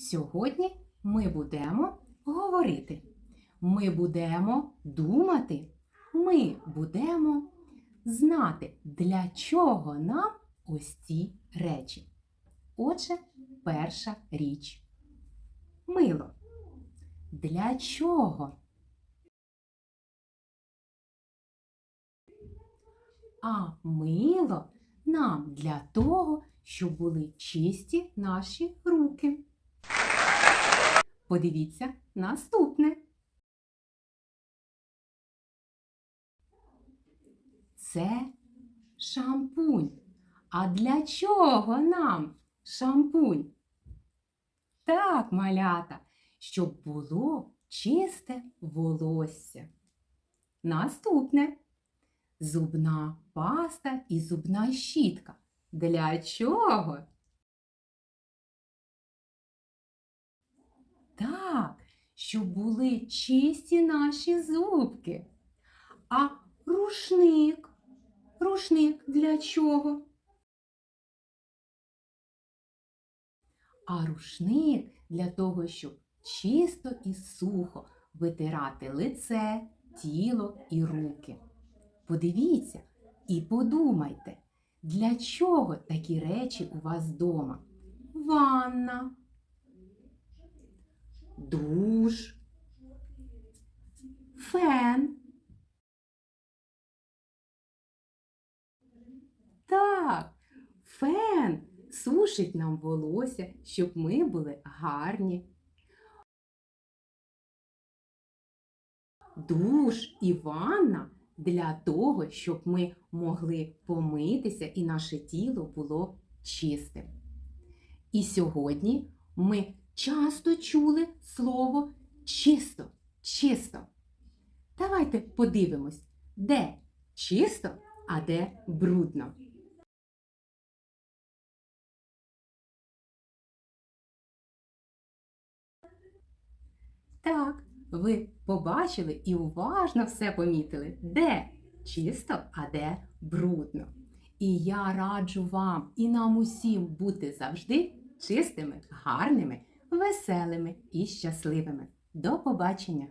Сьогодні ми будемо говорити. Ми будемо думати. Ми будемо знати, для чого нам ось ці речі. Отже, перша річ. Мило. Для чого? А мило нам для того, щоб були чисті наші руки. Подивіться наступне. Це шампунь. А для чого нам шампунь? Так, малята, щоб було чисте волосся. Наступне зубна паста і зубна щітка. Для чого? Так, щоб були чисті наші зубки. А рушник? Рушник для чого? А рушник для того, щоб чисто і сухо витирати лице, тіло і руки. Подивіться і подумайте, для чого такі речі у вас вдома? Ванна, душ, фен. Так, фен сушить нам волосся, щоб ми були гарні. Душ і ванна для того, щоб ми могли помитися і наше тіло було чистим. І сьогодні ми часто чули слово чисто, чисто. Давайте подивимось, де чисто, а де брудно. Так, ви побачили і уважно все помітили, де чисто, а де брудно. І я раджу вам і нам усім бути завжди чистими, гарними, веселими і щасливими. До побачення!